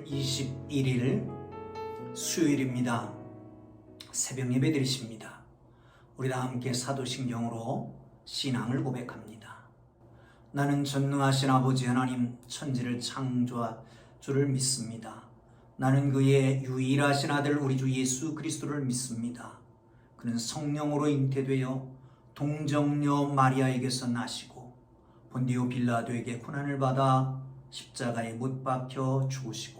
3월 21일 수요일입니다. 새벽 예배 드리십니다. 우리 다 함께 사도신경으로 신앙을 고백합니다. 나는 전능하신 아버지 하나님 천지를 창조하 주를 믿습니다. 나는 그의 유일하신 아들 우리 주 예수 그리스도를 믿습니다. 그는 성령으로 잉태되어 동정녀 마리아에게서 나시고 본디오 빌라도에게 고난을 받아 십자가에 못 박혀 죽으시고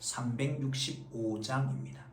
365장입니다.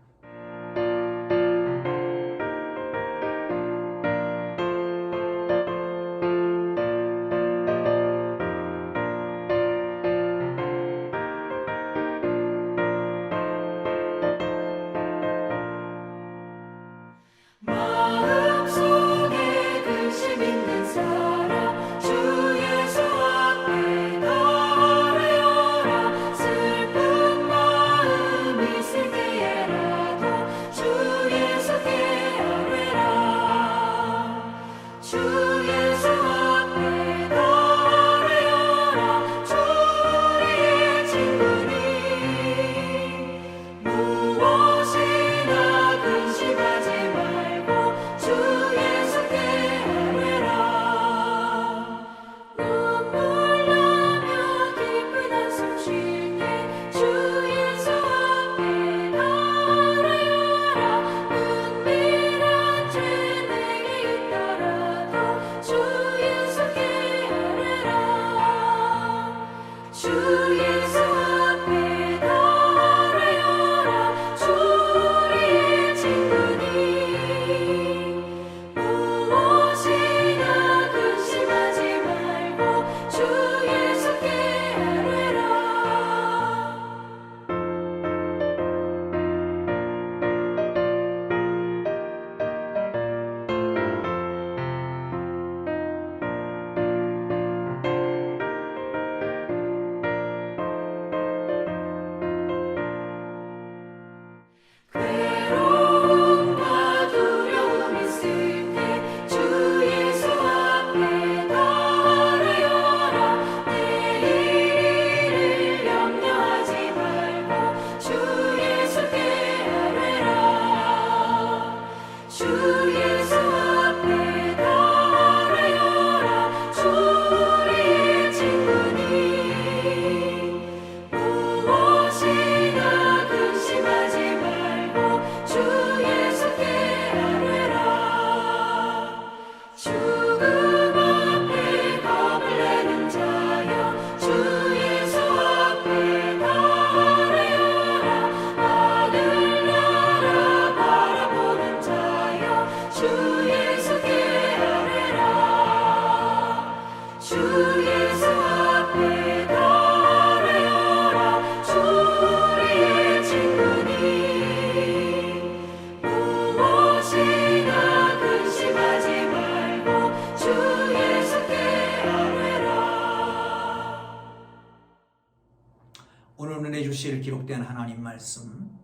오늘 은혜 주실 기록된 하나님 말씀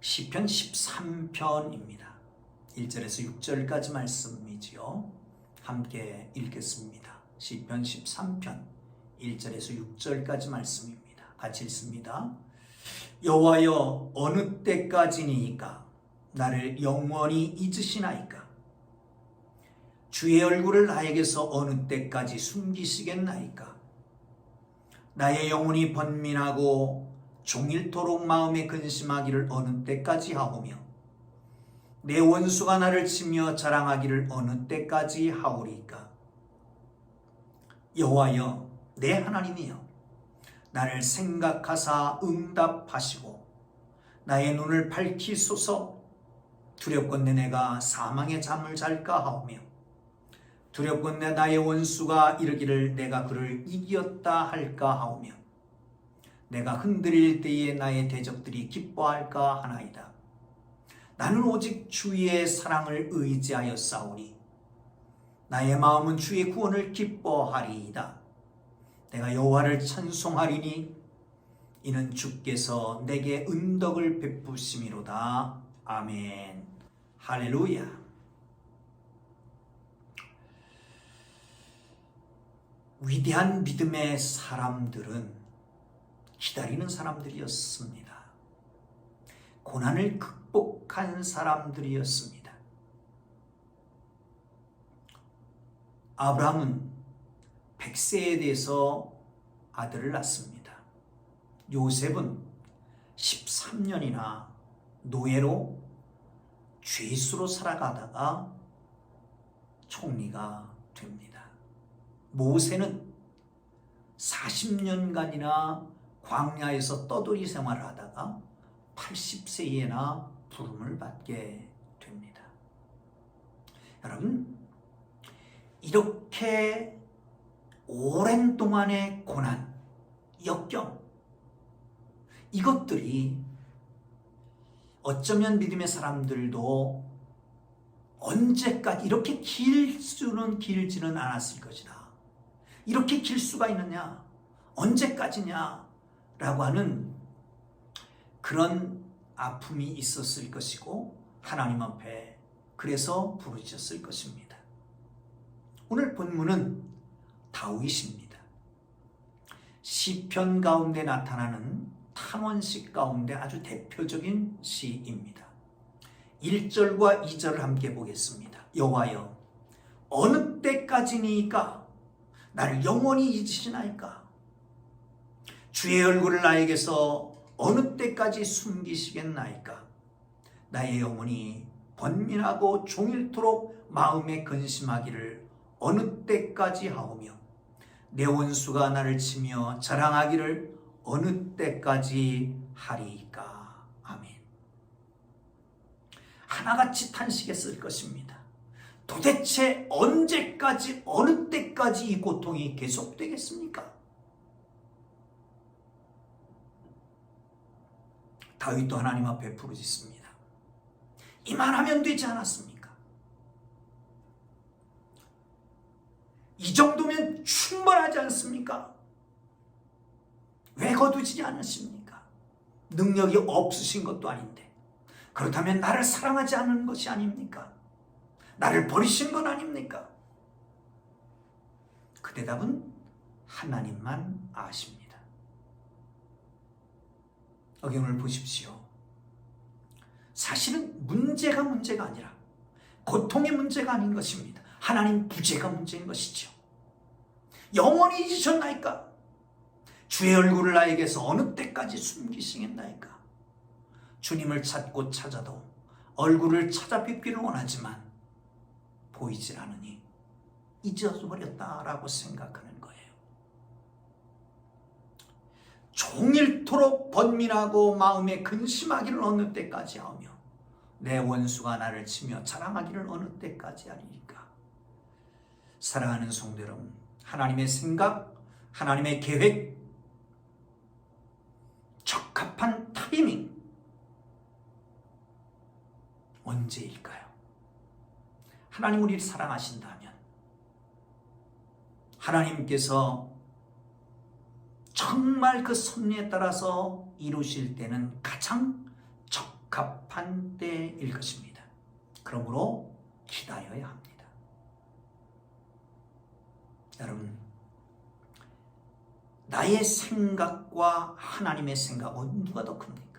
시편 13편입니다. 1절에서 6절까지 말씀이지요. 함께 읽겠습니다. 시편 13편 1절에서 6절까지 말씀입니다. 같이 읽습니다. 여호와여 어느 때까지니이까 나를 영원히 잊으시나이까 주의 얼굴을 나에게서 어느 때까지 숨기시겠나이까 나의 영혼이 번민하고 종일토록 마음에 근심하기를 어느 때까지 하오며 내 원수가 나를 치며 자랑하기를 어느 때까지 하오리까? 여호와여 내 하나님이여 나를 생각하사 응답하시고 나의 눈을 밝히소서. 두렵건대 내가 사망의 잠을 잘까 하오며 두렵건대 나의 원수가 이르기를 내가 그를 이기었다 할까 하오며 내가 흔들릴 때에 나의 대적들이 기뻐할까 하나이다. 나는 오직 주의 사랑을 의지하여 싸우니 나의 마음은 주의 구원을 기뻐하리이다. 내가 여호와를 찬송하리니 이는 주께서 내게 은덕을 베푸심이로다. 아멘. 할렐루야. 위대한 믿음의 사람들은 기다리는 사람들이었습니다. 고난을 극복한 사람들이었습니다. 아브라함은 백세에 대해서 아들을 낳습니다. 요셉은 13년이나 노예로 죄수로 살아가다가 총리가 됩니다. 모세는 40년간이나 광야에서 떠돌이 생활을 하다가 80세에나 부름을 받게 됩니다. 여러분, 이렇게 오랜 동안의 고난, 역경, 이것들이 어쩌면 믿음의 사람들도 언제까지 이렇게 길 수는 길지는 않았을 것이다. 이렇게 길 수가 있느냐? 언제까지냐? 라고 하는 그런 아픔이 있었을 것이고 하나님 앞에 그래서 부르짖었을 것입니다. 오늘 본문은 다윗입니다. 시편 가운데 나타나는 탄원식 가운데 아주 대표적인 시입니다. 1절과 2절을 함께 보겠습니다. 여호와여 어느 때까지니까 나를 영원히 잊으시나이까? 주의 얼굴을 나에게서 어느 때까지 숨기시겠나이까? 나의 영혼이 번민하고 종일토록 마음에 근심하기를 어느 때까지 하오며 내 원수가 나를 치며 자랑하기를 어느 때까지 하리이까? 아멘. 하나같이 탄식했을 것입니다 도대체 언제까지 어느 때까지 이 고통이 계속되겠습니까? 다윗도 하나님 앞에 부르짖습니다. 이만하면 되지 않았습니까? 이 정도면 충분하지 않습니까? 왜 거두지 않으십니까? 능력이 없으신 것도 아닌데 그렇다면 나를 사랑하지 않는 것이 아닙니까? 나를 버리신 건 아닙니까? 그 대답은 하나님만 아십니다. 어경을 보십시오. 사실은 문제가 문제가 아니라 고통의 문제가 아닌 것입니다. 하나님 부재가 문제인 것이죠. 영원히 잊으셨나이까? 주의 얼굴을 나에게서 어느 때까지 숨기시겠나이까? 주님을 찾고 찾아도 얼굴을 찾아 뵙기를 원하지만 보이질 않으니 잊어버렸다라고 생각하는 거예요. 종일토록 번민하고 마음에 근심하기를 어느 때까지 하며 내 원수가 나를 치며 자랑하기를 어느 때까지 하리까 사랑하는 성도 여러분 하나님의 생각 하나님의 계획 적합한 타이밍 언제일까요? 하나님 우리를 사랑하신다면 하나님께서 정말 그 섭리에 따라서 이루실 때는 가장 적합한 때일 것입니다. 그러므로 기다려야 합니다. 여러분, 나의 생각과 하나님의 생각은 누가 더 큽니까?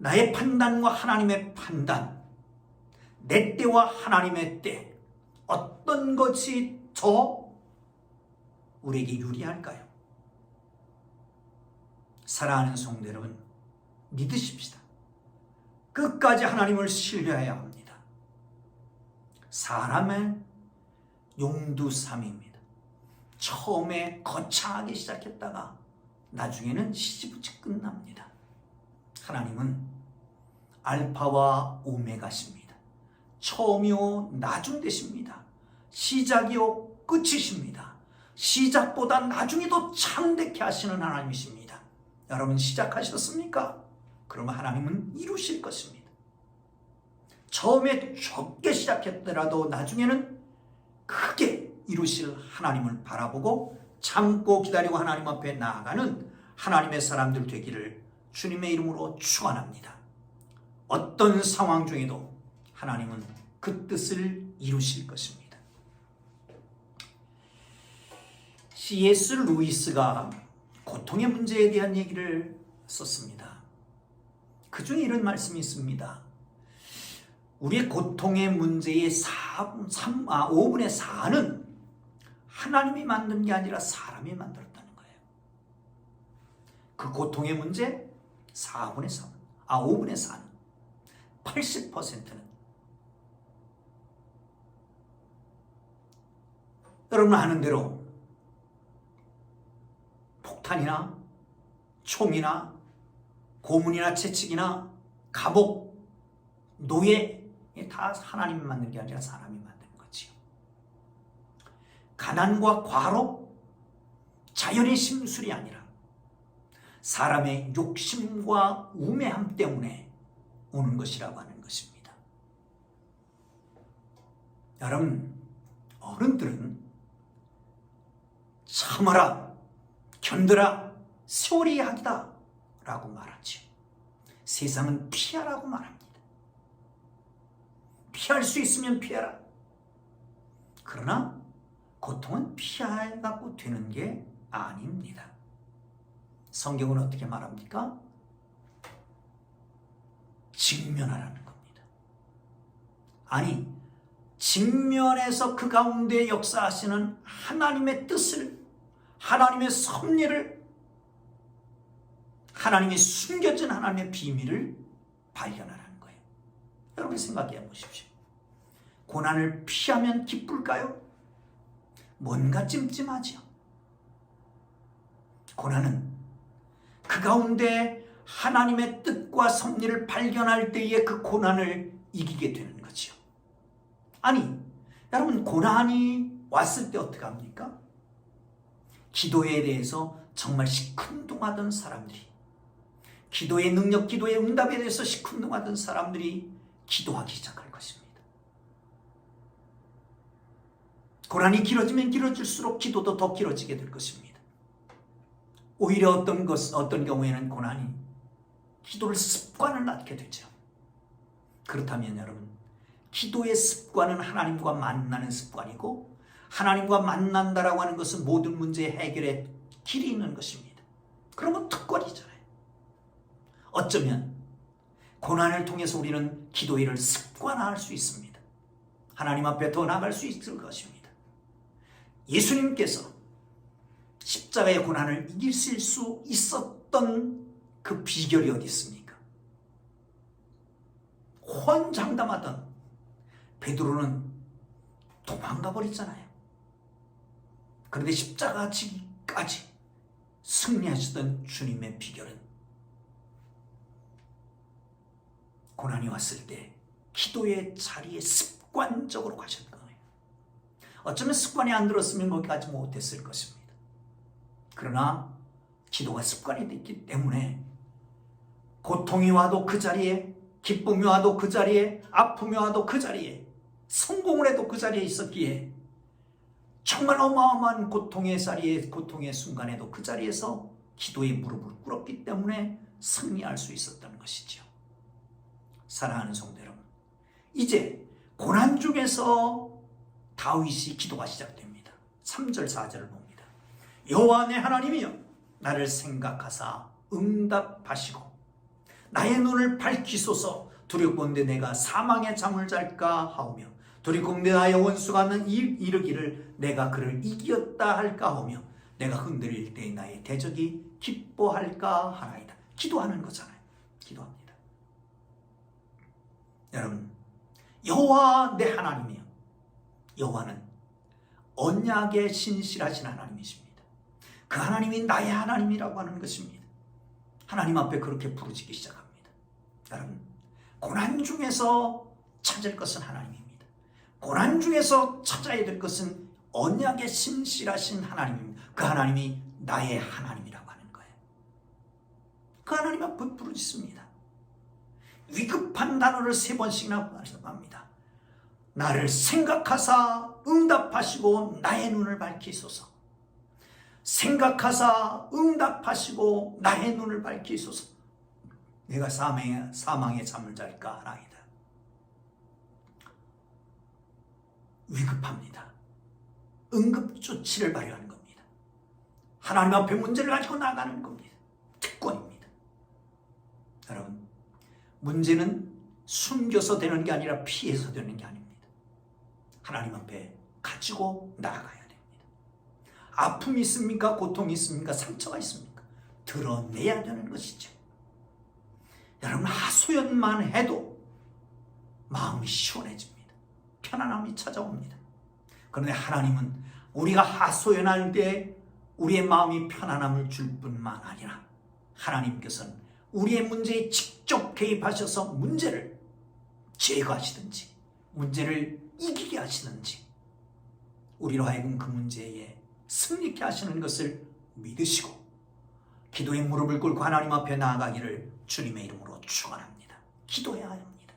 나의 판단과 하나님의 판단, 내 때와 하나님의 때, 어떤 것이 더 우리에게 유리할까요? 사랑하는 성도 여러분, 믿으십시다. 끝까지 하나님을 신뢰해야 합니다. 사람의 용두삼입니다. 처음에 거창하게 시작했다가 나중에는 시지부지 끝납니다. 하나님은 알파와 오메가십니다. 처음이요 나중 되십니다. 시작이요 끝이십니다. 시작보다 나중에 더 창대케 하시는 하나님이십니다. 여러분 시작하셨습니까? 그러면 하나님은 이루실 것입니다. 처음에 적게 시작했더라도 나중에는 크게 이루실 하나님을 바라보고 참고 기다리고 하나님 앞에 나아가는 하나님의 사람들 되기를 주님의 이름으로 축원합니다. 어떤 상황 중에도 하나님은 그 뜻을 이루실 것입니다. C.S. 루이스가 고통의 문제에 대한 얘기를 썼습니다. 그 중에 이런 말씀이 있습니다. 우리의 고통의 문제의 4, 3, 아, 5분의 4는 하나님이 만든 게 아니라 사람이 만들었다는 거예요. 그 고통의 문제 4분의 3, 아 5분의 4는 80%는 여러분 아는 대로 폭탄이나 총이나 고문이나 채찍이나 감옥, 노예 다 하나님이 만든 게 아니라 사람이 만든 거지요. 가난과 과로, 자연의 심술이 아니라 사람의 욕심과 우매함 때문에 오는 것이라고 하는 것입니다. 여러분, 어른들은 참아라, 견뎌라, 세월이 약이다 라고 말하죠. 세상은 피하라고 말합니다. 피할 수 있으면 피해라. 그러나 고통은 피해 갖고 되는 게 아닙니다. 성경은 어떻게 말합니까? 직면하라는 겁니다. 아니, 직면해서 그 가운데 역사하시는 하나님의 뜻을, 하나님의 섭리를, 하나님의 숨겨진 하나님의 비밀을 발견하라는 거예요. 여러분 생각해 보십시오. 고난을 피하면 기쁠까요? 뭔가 찜찜하지요. 고난은 그 가운데 하나님의 뜻과 섭리를 발견할 때에 그 고난을 이기게 되는 거지요. 아니, 여러분 고난이 왔을 때 어떻게 합니까? 기도에 대해서 정말 시큰둥하던 사람들이 기도의 능력, 기도의 응답에 대해서 시큰둥하던 사람들이 기도하기 시작할 것입니다. 고난이 길어지면 길어질수록 기도도 더 길어지게 될 것입니다. 오히려 어떤 것, 어떤 경우에는 고난이 기도를 습관을 낳게 되죠. 그렇다면 여러분, 기도의 습관은 하나님과 만나는 습관이고, 하나님과 만난다라고 하는 것은 모든 문제 해결의 길이 있는 것입니다. 그러면 특권이잖아요. 어쩌면 고난을 통해서 우리는 기도일을 습관화할 수 있습니다. 하나님 앞에 더 나갈 수 있을 것입니다. 예수님께서 십자가의 고난을 이길 수 있었던 그 비결이 어디 있습니까? 혼장담하던 베드로는 도망가 버렸잖아요. 그런데 십자가 지기까지 승리하셨던 주님의 비결은 고난이 왔을 때 기도의 자리에 습관적으로 가셨던 거예요. 어쩌면 습관이 안 들었으면 거기까지 못했을 것입니다. 그러나 기도가 습관이 됐기 때문에 고통이 와도 그 자리에 기쁨이 와도 그 자리에 아픔이 와도 그 자리에 성공을 해도 그 자리에 있었기에 정말 어마어마한 고통의 자리에 고통의 순간에도 그 자리에서 기도의 무릎을 꿇었기 때문에 승리할 수 있었던 것이죠. 사랑하는 성도 여러분, 이제 고난 중에서 다윗이 기도가 시작됩니다. 3절 4절을 봅니다. 여호와 내 하나님이여 나를 생각하사 응답하시고 나의 눈을 밝히소서 두렵건대 내가 사망의 잠을 잘까 하오며 두렵건대 나의 원수가 는 이르기를 내가 그를 이기었다 할까 하오며 내가 흔들릴 때 나의 대적이 기뻐할까 하나이다. 기도하는 거잖아요. 기도합니다. 여러분 여호와 내 하나님이요. 여호와는 언약에 신실하신 하나님이십니다. 그 하나님이 나의 하나님이라고 하는 것입니다. 하나님 앞에 그렇게 부르짖기 시작합니다. 여러분 고난 중에서 찾을 것은 하나님입니다. 고난 중에서 찾아야 될 것은 언약의 신실하신 하나님입니다. 그 하나님이 나의 하나님이라고 하는 거예요. 그 하나님 앞에 부르짖습니다. 위급한 단어를 세 번씩이나 말씀합니다. 나를 생각하사 응답하시고 나의 눈을 밝히소서. 생각하사 응답하시고 나의 눈을 밝히소서. 내가 사망의, 사망의 잠을 잘까 하나이다. 위급합니다. 응급조치를 발휘하는 겁니다. 하나님 앞에 문제를 가지고 나가는 겁니다. 특권입니다. 여러분, 문제는 숨겨서 되는 게 아니라 피해서 되는 게 아닙니다. 하나님 앞에 가지고 됩니다. 아픔이 있습니까? 고통이 있습니까? 상처가 있습니까? 드러내야 되는 것이죠. 여러분, 하소연만 해도 마음이 시원해집니다. 편안함이 찾아옵니다. 그런데 하나님은 우리가 하소연할 때 우리의 마음이 편안함을 줄 뿐만 아니라 하나님께서는 우리의 문제에 직접 개입하셔서 문제를 제거하시든지 문제를 이기게 하시든지 우리로 하여금 그 문제에 승리케 하시는 것을 믿으시고 기도의 무릎을 꿇고 하나님 앞에 나아가기를 주님의 이름으로 축원합니다. 기도해야 합니다.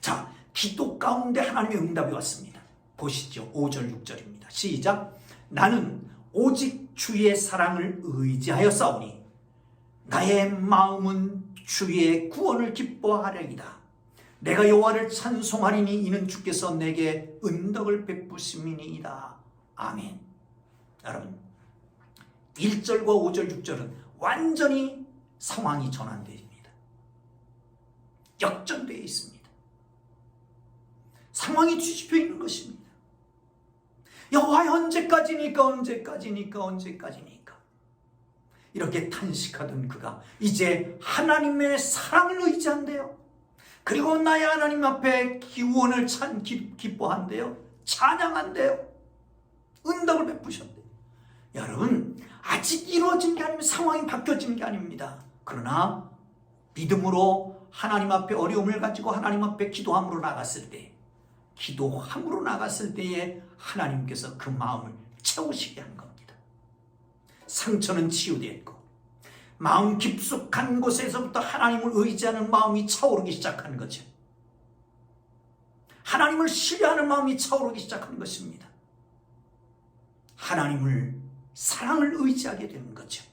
자, 기도 가운데 하나님의 응답이 왔습니다. 보시죠. 5절 6절입니다. 시작. 나는 오직 주의 사랑을 의지하여 싸우니 나의 마음은 주의 구원을 기뻐하려이다. 내가 여호와를 찬송하리니 이는 주께서 내게 은덕을 베푸심이니이다. 아멘. 여러분, 1절과 5절, 6절은 완전히 상황이 전환됩니다. 역전되어 있습니다. 상황이 뒤집혀 있는 것입니다. 여호와 언제까지니까 언제까지니까 언제까지니까 이렇게 탄식하던 그가 이제 하나님의 사랑을 의지한대요. 그리고 나의 하나님 앞에 기원을 찬 기, 기뻐한대요. 찬양한대요. 은덕을 베푸셨대요. 여러분 아직 이루어진 게 아니면 상황이 바뀌어진 게 아닙니다. 그러나 믿음으로 하나님 앞에 어려움을 가지고 하나님 앞에 기도함으로 나갔을 때 기도함으로 나갔을 때에 하나님께서 그 마음을 채우시게 한 겁니다. 상처는 치유됐고 마음 깊숙한 곳에서부터 하나님을 의지하는 마음이 차오르기 시작하는 거죠. 하나님을 신뢰하는 마음이 차오르기 시작하는 것입니다. 하나님을 사랑을 의지하게 되는 거죠.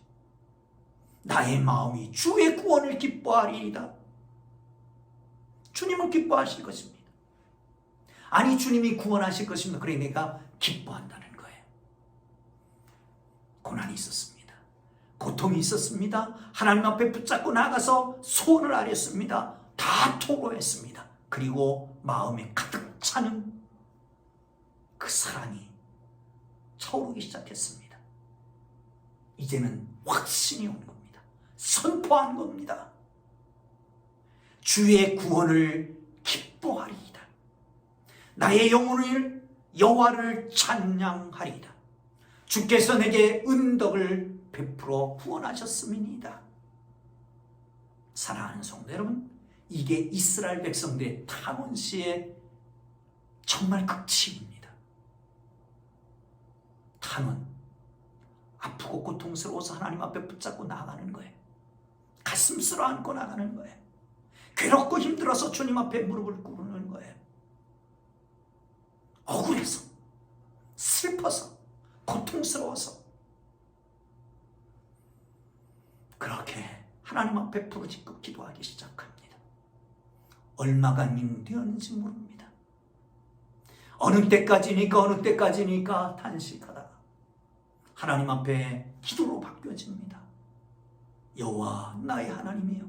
나의 마음이 주의 구원을 기뻐하리이다. 주님을 기뻐하실 것입니다. 아니 주님이 구원하실 것입니다. 그래 내가 기뻐한다는 거예요. 고난이 있었습니다. 고통이 있었습니다. 하나님 앞에 붙잡고 나가서 소원을 아렸습니다. 다 토로했습니다. 그리고 마음에 가득 차는 그 사랑이 차오르기 시작했습니다. 이제는 확신이 온 겁니다. 선포한 겁니다. 주의 구원을 기뻐하리이다. 나의 영혼을 여호와를 찬양하리이다. 주께서 내게 은덕을 베풀어 구원하셨음이니이다. 사랑하는 성도 여러분, 이게 이스라엘 백성들의 탄원 시의 정말 극치입니다. 탄원. 아프고 고통스러워서 하나님 앞에 붙잡고 나가는 거예요. 가슴 쓸어 안고 나가는 거예요. 괴롭고 힘들어서 주님 앞에 무릎을 꿇는 거예요. 억울해서, 슬퍼서, 고통스러워서. 그렇게 하나님 앞에 부르짖고 기도하기 시작합니다. 얼마가 닝되었는지 모릅니다. 어느 때까지니까 어느 때까지니까 탄식하다가 하나님 앞에 기도로 바뀌어집니다. 여호와 나의 하나님이여.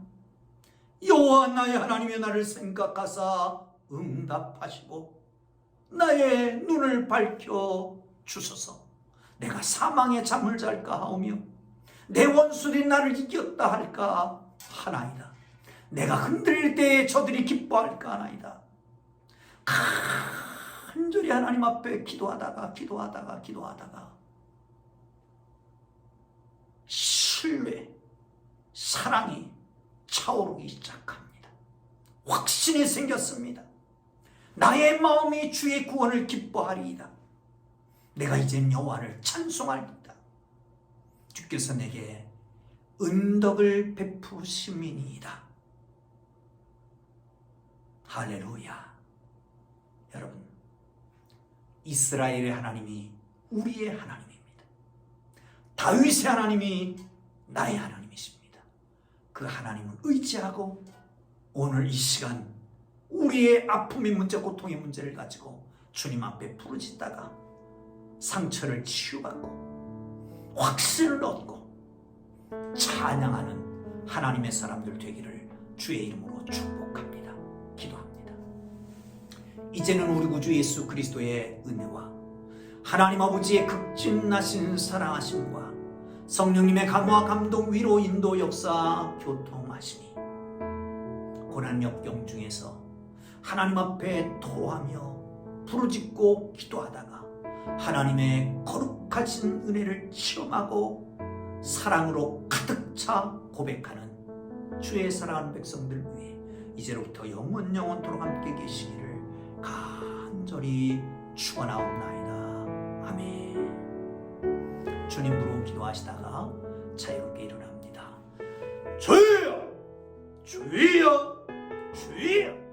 여호와 나의 하나님의 나를 생각하사 응답하시고 나의 눈을 밝혀 주소서. 내가 사망의 잠을 잘까 하오며 내 원수들이 나를 이겼다 할까 하나이다. 내가 흔들릴 때에 저들이 기뻐할까 하나이다. 간절히 하나님 앞에 기도하다가 기도하다가 기도하다가 신뢰 사랑이 차오르기 시작합니다. 확신이 생겼습니다. 나의 마음이 주의 구원을 기뻐하리이다. 내가 이젠 여호와를 찬송하리이다. 주께서 내게 은덕을 베푸심이니이다. 할렐루야. 여러분, 이스라엘의 하나님이 우리의 하나님입니다. 다윗의 하나님이 나의 하나님이십니다. 그 하나님을 의지하고 오늘 이 시간 우리의 아픔의 문제, 고통의 문제를 가지고 주님 앞에 부르짖다가 상처를 치유받고 확신을 얻고 찬양하는 하나님의 사람들 되기를 주의 이름으로 축복합니다. 기도합니다. 이제는 우리 구주 예수 그리스도의 은혜와 하나님 아버지의 극진나신 사랑하심과 성령님의 감화 감동 위로 인도 역사 교통하심이 고난 역경 중에서 하나님 앞에 토하며 부르짖고 기도하다가 하나님의 거룩하신 은혜를 체험하고 사랑으로 가득 차 고백하는 주의 사랑하는 백성들 위해 이제로부터 영원 영원토록 함께 계시기를 간절히 축원하옵나이다. 아멘. 주님으로 기도하시다가 자유롭게 일어납니다. 주여! 주여! 주여!